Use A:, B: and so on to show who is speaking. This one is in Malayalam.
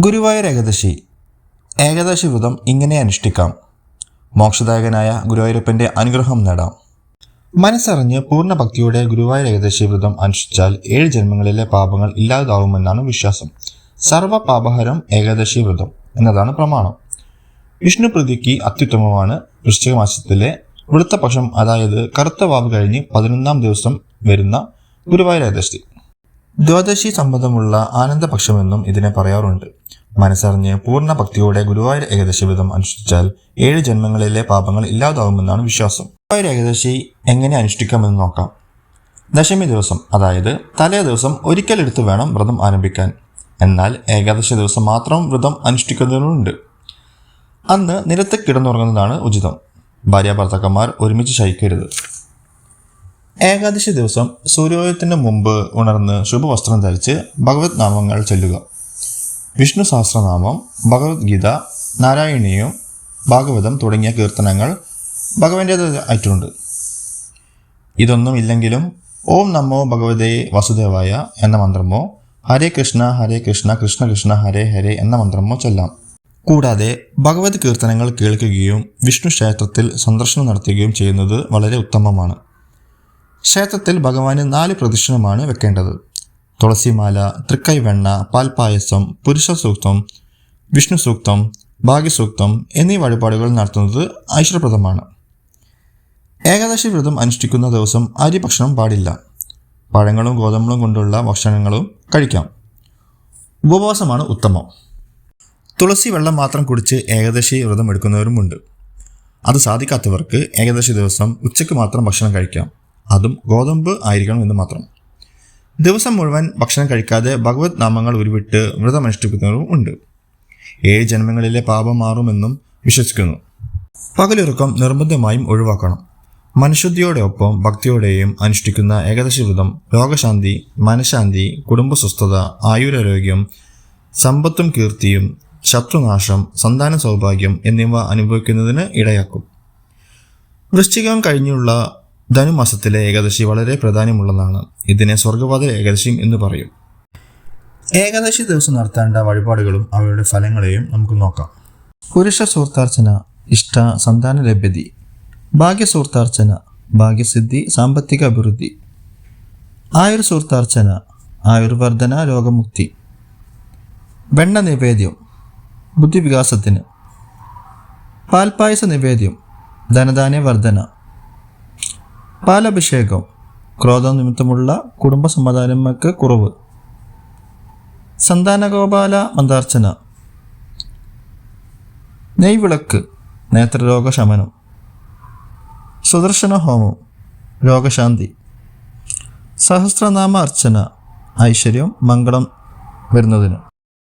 A: ഗുരുവായൂർ ഏകദശി. ഏകദശി വ്രതം ഇങ്ങനെ അനുഷ്ഠിക്കാം. മോക്ഷദായകനായ ഗുരുവായൂരപ്പന്റെ അനുഗ്രഹം നേടാം. മനസ്സറിഞ്ഞ് പൂർണ ഭക്തിയോടെ ഗുരുവായൂർ ഏകദശി വ്രതം അനുഷ്ഠിച്ചാൽ ഏഴ് ജന്മങ്ങളിലെ പാപങ്ങൾ ഇല്ലാതാവുമെന്നാണ് വിശ്വാസം. സർവ പാപഹരം ഏകാദശി വ്രതം എന്നതാണ് പ്രമാണം. വിഷ്ണു പ്രതിക്ക് അത്യുത്തമമാണ് വൃശ്ചിക മാസത്തിലെ വൃത്തപക്ഷം അതായത് കറുത്ത വാവ് കഴിഞ്ഞ് പതിനൊന്നാം ദിവസം വരുന്ന ഗുരുവായൂർ ഏകാദശി. ദ്വാദശി സംബന്ധമുള്ള ആനന്ദപക്ഷമെന്നും ഇതിനെ പറയാറുണ്ട്. മനസ്സറിഞ്ഞ് പൂർണ ഭക്തിയോടെ ഗുരുവായൂർ ഏകദശി വ്രതം അനുഷ്ഠിച്ചാൽ ഏഴ് ജന്മങ്ങളിലെ പാപങ്ങൾ ഇല്ലാതാവുമെന്നാണ് വിശ്വാസം. ഗുരുവായൂർ ഏകദശി എങ്ങനെ അനുഷ്ഠിക്കാമെന്ന് നോക്കാം. ദശമി ദിവസം അതായത് തലേ ദിവസം ഒരിക്കലെടുത്ത് വേണം വ്രതം ആരംഭിക്കാൻ. എന്നാൽ ഏകാദശി ദിവസം മാത്രം വ്രതം അനുഷ്ഠിക്കുന്നതിനുണ്ട്. അന്ന് നിലത്ത് കിടന്നുറങ്ങുന്നതാണ് ഉചിതം. ഭാര്യ ഭർത്താക്കന്മാർ ഒരുമിച്ച് ശയിക്കരുത്. ഏകാദശി ദിവസം സൂര്യോദയത്തിന് മുമ്പ് ഉണർന്ന് ശുഭവസ്ത്രം ധരിച്ച് ഭഗവത് നാമങ്ങൾ ചൊല്ലുക. വിഷ്ണു സഹസ്രനാമം ഭഗവത്ഗീത നാരായണീയം ഭാഗവതം തുടങ്ങിയ കീർത്തനങ്ങൾ ഭഗവന്റേതായിട്ടുണ്ട് ഇതൊന്നും ഇല്ലെങ്കിലും ഓം നമോ ഭഗവതേ വസുദേവായ എന്ന മന്ത്രമോ ഹരേ കൃഷ്ണ ഹരേ കൃഷ്ണ കൃഷ്ണ കൃഷ്ണ ഹരേ ഹരേ എന്ന മന്ത്രമോ ചൊല്ലാം. കൂടാതെ ഭഗവത് കീർത്തനങ്ങൾ കേൾക്കുകയും വിഷ്ണു ക്ഷേത്രത്തിൽ സന്ദർശനം നടത്തുകയും ചെയ്യുന്നത് വളരെ ഉത്തമമാണ്. ക്ഷേത്രത്തിൽ ഭഗവാന് നാല് പ്രദക്ഷിണമാണ് വെക്കേണ്ടത്. തുളസിമാല തൃക്കൈവെണ്ണ പാൽപായസം പുരുഷ സൂക്തം വിഷ്ണു സൂക്തം ഭാഗ്യസൂക്തം എന്നീ വഴിപാടുകൾ നടത്തുന്നത് ഐശ്വര്യപ്രദമാണ്. ഏകാദശി വ്രതം അനുഷ്ഠിക്കുന്ന ദിവസം അരി ഭക്ഷണം പാടില്ല. പഴങ്ങളും ഗോതമ്പും കൊണ്ടുള്ള ഭക്ഷണങ്ങളും കഴിക്കാം. ഉപവാസമാണ് ഉത്തമം. തുളസി വെള്ളം മാത്രം കുടിച്ച് ഏകദശി വ്രതം എടുക്കുന്നവരുമുണ്ട്. അത് സാധിക്കാത്തവർക്ക് ഏകദശി ദിവസം ഉച്ചയ്ക്ക് മാത്രം ഭക്ഷണം കഴിക്കാം. അതും ഗോതമ്പ് ആയിരിക്കണം എന്ന് മാത്രം. ദിവസം മുഴുവൻ ഭക്ഷണം കഴിക്കാതെ ഭഗവത് നാമങ്ങൾ ഉരുവിട്ട് വ്രതം അനുഷ്ഠിക്കുന്നവരും ഉണ്ട്. ഏഴ് ജന്മങ്ങളിലെ പാപം മാറുമെന്നും വിശ്വസിക്കുന്നു. പകലുറക്കം നിർബന്ധമായും ഒഴിവാക്കണം. മനുശുദ്ധിയോടൊപ്പം ഭക്തിയോടെയും അനുഷ്ഠിക്കുന്ന ഏകദശ വ്രതം രോഗശാന്തി മനഃശാന്തി കുടുംബസ്വസ്ഥത ആയുരാരോഗ്യം സമ്പത്തും കീർത്തിയും ശത്രുനാശം സന്താന സൗഭാഗ്യം എന്നിവ അനുഭവിക്കുന്നതിന് ഇടയാക്കും. വൃശ്ചികം കഴിഞ്ഞുള്ള ധനുമാസത്തിലെ ഏകാദശി വളരെ പ്രധാനമുള്ളതാണ് ഇതിനെ സ്വർഗപാത ഏകാദശിയും എന്ന് പറയും. ഏകാദശി ദിവസം നടത്തേണ്ട വഴിപാടുകളും അവയുടെ ഫലങ്ങളെയും നമുക്ക് നോക്കാം. പുരുഷ സൂർത്താർച്ചന ഇഷ്ട സന്താന ലഭ്യതി ഭാഗ്യസൂർത്താർച്ചന ഭാഗ്യസിദ്ധി സാമ്പത്തിക അഭിവൃദ്ധി ആയുർ സൂർത്താർച്ചന ആയുർവർദ്ധന രോഗമുക്തി വെണ്ണ നിവേദ്യം ബുദ്ധിവികാസത്തിന് പാൽപ്പായസ നിവേദ്യം ധനധാന്യ വർധന പാലഭിഷേകം ക്രോധം നിമിത്തമുള്ള കുടുംബ സമാധാനങ്ങൾക്ക് കുറവ്. സന്താനഗോപാല മന്ദാർച്ചന. നെയ്വിളക്ക് നേത്രരോഗ ശമനം സുദർശന ഹോമം രോഗശാന്തി. സഹസ്രനാമ അർച്ചന ഐശ്വര്യം മംഗളം വരുന്നതിന്.